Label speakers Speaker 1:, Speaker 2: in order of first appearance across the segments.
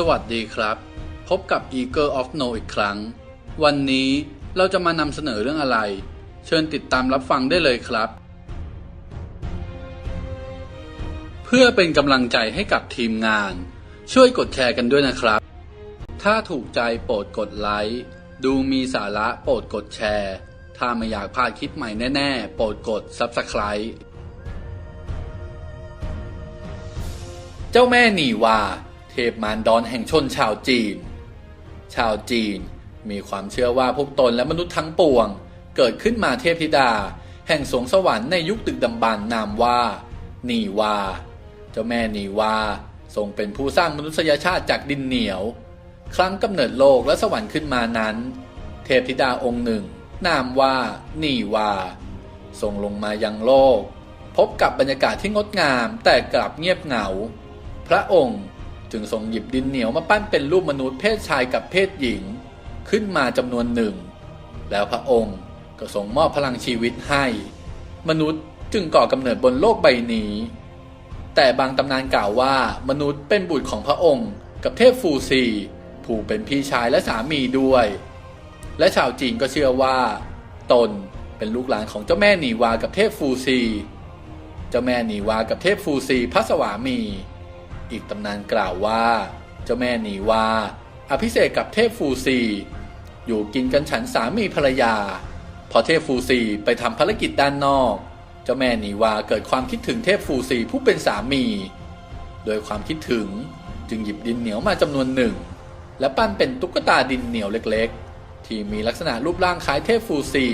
Speaker 1: สวัสดีครับ พบกับ Eagle of No อีกครั้ง วันนี้เราจะมานำเสนอเรื่องอะไร เชิญติดตามรับฟังได้เลยครับ เพื่อเป็นกำลังใจให้กับทีมงาน ช่วยกดแชร์กันด้วยนะครับ ถ้าถูกใจโปรดกดไลค์ดูมีสาระโปรดกดแชร์ ถ้าไม่อยากพลาดคลิปใหม่แน่ๆ โปรดกด Subscribe เจ้าแม่หนีวา เทพมารดอนแห่งชนชาวจีน ชาวจีนมีความเชื่อว่าพวกตนและมนุษย์ทั้งปวง เกิดขึ้นมาเทพธิดา แห่งสวงสวรรค์ในยุคดึกดำบรรนามว่านีวา เจ้าแม่นีวาทรงเป็นผู้สร้างมนุษยชาติจากดินเหนียว ครั้งกำเนิดโลกและสวรรค์ขึ้นมานั้น เทพธิดาองค์หนึ่ง นามว่านีวา ทรงลงมายังโลก พบกับบรรยากาศที่งดงามแต่กลับเงียบเหงา พระองค์ จึงทรงหยิบดินเหนียวมาปั้นเป็นรูปมนุษย์เพศชายกับเพศหญิง ขึ้นมาจำนวนหนึ่ง แล้วพระองค์ก็ทรงมอบพลังชีวิตให้ มนุษย์จึงก่อกำเนิดบนโลกใบนี้ แต่บางตำนานกล่าวว่ามนุษย์เป็นบุตรของพระองค์ กับเทพฟูซีผู้เป็นพี่ชายและสามีด้วย และชาวจีนก็เชื่อว่า ตนเป็นลูกหลานของเจ้าแม่หนีวากับเทพฟูซี เจ้าแม่หนีวากับเทพฟูซีพระสวามี อีกตำนานกล่าวว่า เจ้าแม่นีวาอภิเษกกับเทพฟูซี อยู่กินกันฉันสามีภรรยา พอเทพฟูซีไปทำภารกิจด้านนอก เจ้าแม่นีวาเกิดความคิดถึงเทพฟูซีผู้เป็นสามี โดยความคิดถึงจึงหยิบดินเหนียวมาจำนวนหนึ่ง และปั้นเป็นตุ๊กตาดินเหนียวเล็กๆ ที่มีลักษณะรูปร่างคล้ายเทพฟูซี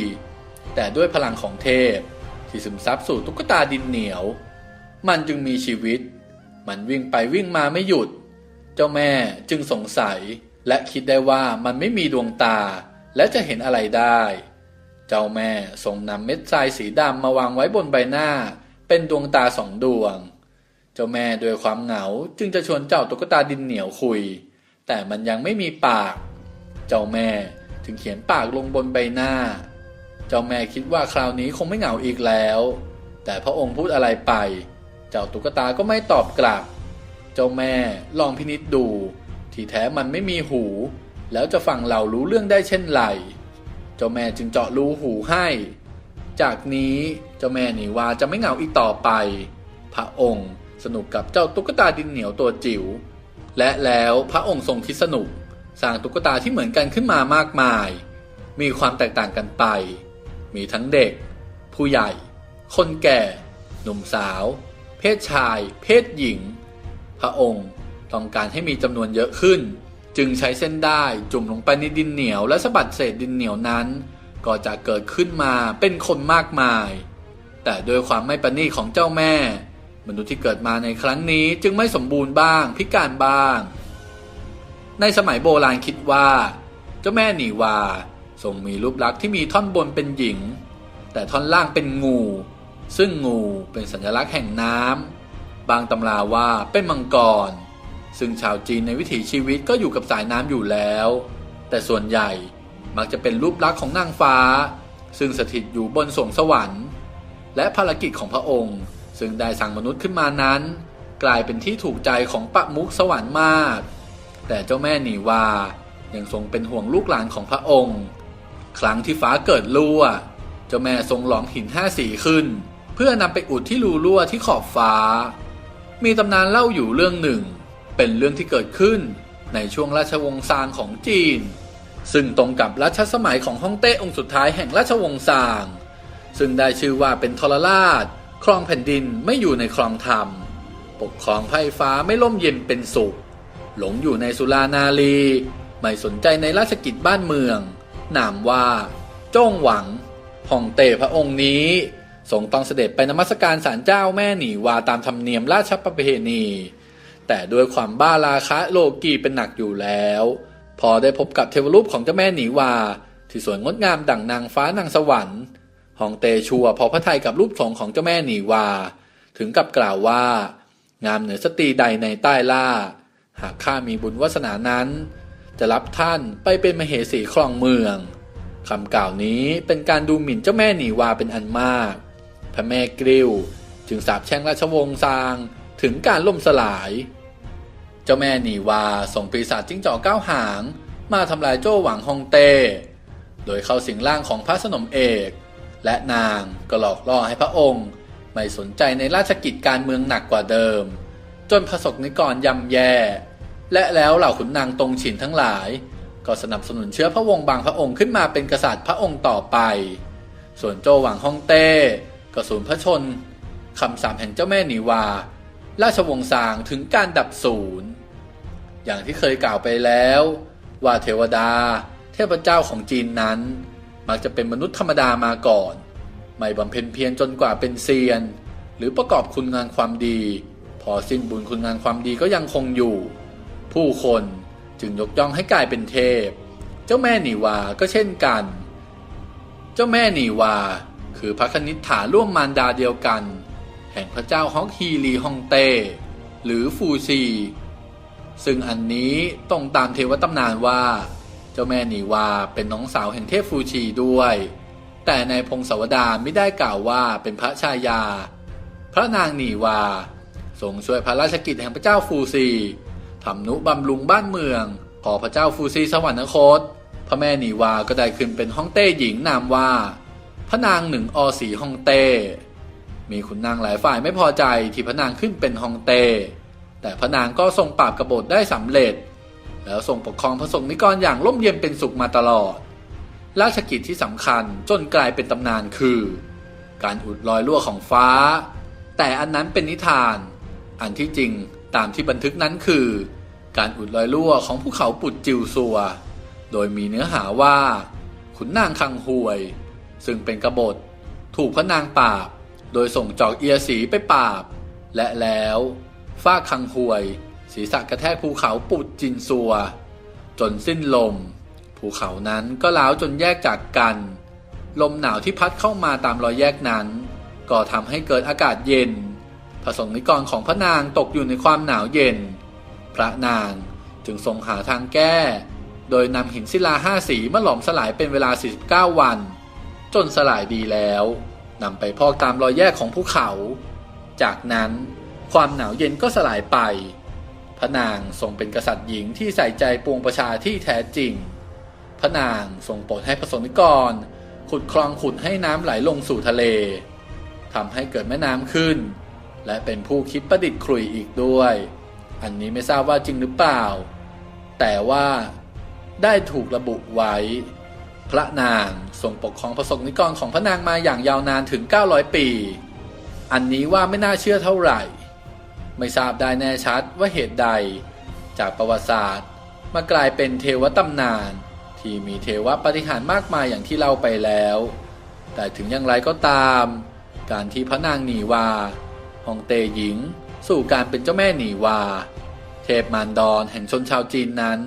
Speaker 1: แต่ด้วยพลังของเทพ ที่ซึมซับสู่ตุ๊กตาดินเหนียว มันจึงมีชีวิต มันวิ่งไปวิ่งมาไม่หยุด เจ้าแม่จึงสงสัยและคิดได้ว่ามันไม่มีดวงตา และจะเห็นอะไรได้ เจ้าแม่ทรงนำเม็ดทรายสีดำมาวางไว้บนใบหน้า เป็นดวงตาสองดวง เจ้าแม่ด้วยความเหงาจึงจะชวนเจ้าตุ๊กตาดินเหนียวคุย แต่มันยังไม่มีปาก เจ้าแม่จึงเขียนปากลงบนใบหน้า เจ้าแม่คิดว่าคราวนี้คงไม่เหงาอีกแล้ว แต่พระองค์พูดอะไรไป เจ้าตุ๊กตาก็ไม่ตอบกลับ เจ้าแม่ลองพินิจดู ที่แท้มันไม่มีหู แล้วจะฟังเรารู้เรื่องได้เช่นไร เจ้าแม่จึงเจาะรูหูให้ จากนี้เจ้าแม่หนีว่าจะไม่เหงาอีกต่อไป พระองค์สนุกกับเจ้าตุ๊กตาดินเหนียวตัวจิ๋ว และแล้วพระองค์ทรงคิดสนุก สร้างตุ๊กตาที่เหมือนกันขึ้นมามากมาย มีความแตกต่างกันไป มีทั้งเด็ก ผู้ใหญ่ คนแก่ หนุ่มสาว เพศชาย เพศหญิง พระองค์ต้องการให้มีจำนวนเยอะขึ้น จึงใช้เส้นได้จุ่มลงไปในดินเหนียวและสะบัดเศษดินเหนียวนั้น ก็จะเกิดขึ้นมาเป็นคนมากมาย แต่ด้วยความไม่ประณีตของเจ้าแม่ มนุษย์ที่เกิดมาในครั้งนี้จึงไม่สมบูรณ์บ้างพิการบ้าง ในสมัยโบราณคิดว่า เจ้าแม่หนีวาทรงมีรูปลักษณ์ที่มีท่อนบนเป็นหญิง แต่ท่อนล่างเป็นงู ซึ่งงูเป็นสัญลักษณ์แห่งน้ำบางตำราว่าเป็นมังกร ซึ่งชาวจีนในวิถีชีวิตก็อยู่กับสายน้ำอยู่แล้ว แต่ส่วนใหญ่มักจะเป็นรูปลักษณ์ของนางฟ้า ซึ่งสถิตอยู่บนสวงสวรรค์ และภารกิจของพระองค์ ซึ่งได้สั่งมนุษย์ขึ้นมานั้น กลายเป็นที่ถูกใจของปะมุกสวรรค์มาก แต่เจ้าแม่หนีวายังทรงเป็นห่วงลูกหลานของพระองค์ ครั้งที่ฟ้าเกิดรั่วเจ้าแม่ทรงหลอมหินห้าสีขึ้น เพื่อนำไปอุดที่รูรั่วที่ขอบฟ้า มีตำนานเล่าอยู่เรื่องหนึ่ง เป็นเรื่องที่เกิดขึ้นในช่วงราชวงศ์ซางของจีน ซึ่งตรงกับรัชสมัยของฮ่องเต้องค์สุดท้ายแห่งราชวงศ์ซาง ซึ่งได้ชื่อว่าเป็นทรราช ครองแผ่นดินไม่อยู่ในครองธรรม ปกครองไพ่ฟ้าไม่ร่มเย็นเป็นสุข หลงอยู่ในสุรานารี ไม่สนใจในราชกิจบ้านเมือง นามว่าจ้งหวังฮ่องเต้พระองค์นี้ ทรงต้องเสด็จไปนมัสการศาลเจ้าแม่หนีวาตามธรรมเนียมราชประเพณี แต่ด้วยความบ้าราคะโลกีเป็นหนักอยู่แล้ว พอได้พบกับเทวรูปของเจ้าแม่หนีวา ที่สวยงดงามดั่งนางฟ้านางสวรรค์ฮองเตชัวพอพระทัยกับรูปทรงของเจ้าแม่หนีวา ถึงกับกล่าวว่า งามเหนือสตรีใดในใต้ล่า หากข้ามีบุญวาสนานั้น จะรับท่านไปเป็นมเหสีครองเมืองคำกล่าวนี้เป็นการดูหมิ่นเจ้าแม่หนีวาเป็นอันมาก พระแม่กริ้วจึงสาปแช่งราชวงศ์ซางถึงการล่มสลาย เจ้าแม่หนีวาส่งปีศาจจิ้งจอกเก้าหาง มาทำลายโจ้หวังฮองเต้ โดยเข้าสิงร่างของพระสนมเอก และนางก็หลอกล่อให้พระองค์ ไม่สนใจในราชกิจการเมืองหนักกว่าเดิม จนพระสกนิกรยำแย่ และแล้วเหล่าขุนนางตรงฉินทั้งหลาย ก็สนับสนุนเชื้อพระวงศ์บางพระองค์ขึ้นมาเป็นกษัตริย์พระองค์ต่อไป ส่วนโจหวังฮองเต้ ก็สูญพระชนคำสาปแห่งเจ้าแม่หนีวา ราชวงศ์ซางถึงการดับศูนย์ อย่างที่เคยกล่าวไปแล้ว ว่าเทวดา เทพเจ้าของจีนนั้น มักจะเป็นมนุษย์ธรรมดามาก่อน ไม่บำเพ็ญเพียรจนกว่าเป็นเซียน หรือประกอบคุณงานความดี พอสิ้นบุญคุณงานความดีก็ยังคงอยู่ ผู้คนจึงยกย่องให้กลายเป็นเทพ เจ้าแม่หนีวาก็เช่นกัน เจ้าแม่หนีวา คือพระคณิษฐาร่วมมารดาเดียวกัน แห่งพระเจ้าฮอกฮีลีฮองเต้ หรือฟูซี ซึ่งอันนี้ตรงตามเทวตำนานว่า เจ้าแม่นีวาเป็นน้องสาวแห่งเทพฟูชีด้วย แต่ในพงศาวดารไม่ได้กล่าวว่าเป็นพระชายา พระนางนีวาทรงช่วยพระราชกิจแห่งพระเจ้าฟูซีทำนุบำรุงบ้านเมือง ขอพระเจ้าฟูซีสวรรคต พระแม่นีวาก็ได้ขึ้นเป็นฮ่องเต้หญิงนามว่า พระนางหนึ่งอสีฮองเต้ มีขุนนางหลายฝ่ายไม่พอใจที่พระนางขึ้นเป็นฮองเต้ แต่พระนางก็ทรงปราบกบฏได้สำเร็จ แล้วทรงปกครองพระสงฆ์นิกรอย่างร่มเย็นเป็นสุขมาตลอด ราชกิจที่สำคัญจนกลายเป็นตำนานคือ การอุดรอยรั่วของฟ้า แต่อันนั้นเป็นนิทาน อันที่จริงตามที่บันทึกนั้นคือ การอุดรอยรั่วของภูเขาปุดจิวซัว โดยมีเนื้อหาว่า ขุนนางคังหวย ซึ่งเป็นกบฏถูกพระนางปราบ โดยส่งจอกเอียสีไปปราบ และแล้วฝ้าคังหวย ศีรษะกระแทกภูเขาปุดจินซัว จนสิ้นลม ภูเขานั้นก็ล้าวจนแยกจากกัน ลมหนาวที่พัดเข้ามาตามรอยแยกนั้น ก็ทำให้เกิดอากาศเย็นพระสงฆ์นิกรของพระนางตกอยู่ในความหนาวเย็น พระนางจึงทรงหาทางแก้ โดยนำหินศิลาห้าสีมาหลอมสลายเป็นเวลา 49 วัน จนสลายดีแล้วนำไปพอกตามรอยแยกของภูเขา จากนั้นความหนาวเย็นก็สลายไป พระนางทรงเป็นกษัตริย์หญิงที่ใส่ใจปวงประชาที่แท้จริง พระนางทรงโปรดให้พระสนิกร ขุดคลองขุดให้น้ำไหลลงสู่ทะเลทำให้เกิดแม่น้ำขึ้น และเป็นผู้คิดประดิษฐ์ขลุ่ยอีกด้วย อันนี้ไม่ทราบว่าจริงหรือเปล่า แต่ว่าได้ถูกระบุไว้ พระนางทรงปกครองพระสงฆ์นิกรของพระนางมาอย่างยาวนานถึง 900 ปี อันนี้ว่าไม่น่าเชื่อเท่าไหร่ ไม่ทราบได้แน่ชัดว่าเหตุใด จากประวัติศาสตร์มากลายเป็นเทวตำนาน ที่มีเทวปฏิหารมากมายอย่างที่เล่าไปแล้ว แต่ถึงอย่างไรก็ตาม การที่พระนางหนีวาฮองเตหญิง สู่การเป็นเจ้าแม่หนีวา เทพมารดอนแห่งชนชาวจีนนั้น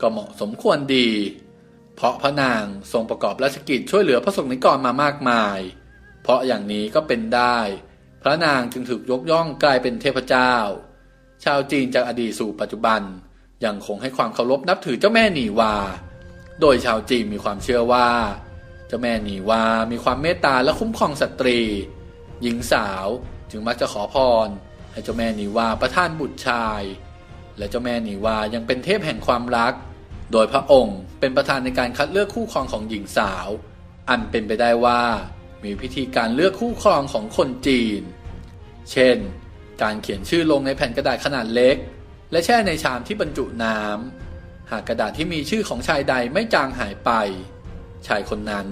Speaker 1: ก็เหมาะสมควรดี เพราะพระนางทรงประกอบราชกิจช่วยเหลือพระสงฆ์นิกรมามากมาย เพราะอย่างนี้ก็เป็นได้ พระนางจึงถูกยกย่องกลายเป็นเทพเจ้า ชาวจีนจากอดีตสู่ปัจจุบันยังคงให้ความเคารพนับถือเจ้าแม่หนีวา โดยชาวจีนมีความเชื่อว่า เจ้าแม่หนีวา มีความเมตตาและคุ้มครองสตรี หญิงสาวจึงมักจะขอพร ให้เจ้าแม่หนีวาประทานบุตรชาย และเจ้าแม่หนีวายังเป็นเทพแห่งความรัก โดยพระองค์เป็นประธานในการคัดเลือกคู่ครองของหญิงสาว อันเป็นไปได้ว่า มีพิธีการเลือกคู่ครองของคนจีน เช่น การเขียนชื่อลงในแผ่นกระดาษขนาดเล็ก และแช่ในชามที่บรรจุน้ำ หากกระดาษที่มีชื่อของชายใดไม่จางหายไป ชายคนนั้น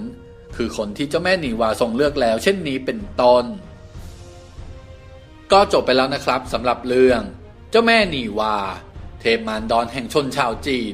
Speaker 1: คือคนที่เจ้าแม่หนีวาทรงเลือกแล้ว เช่นนี้เป็นต้น ก็จบไปแล้วนะครับสำหรับเรื่อง เจ้าแม่หนีวา เทพมารดอนแห่งชนชาวจีน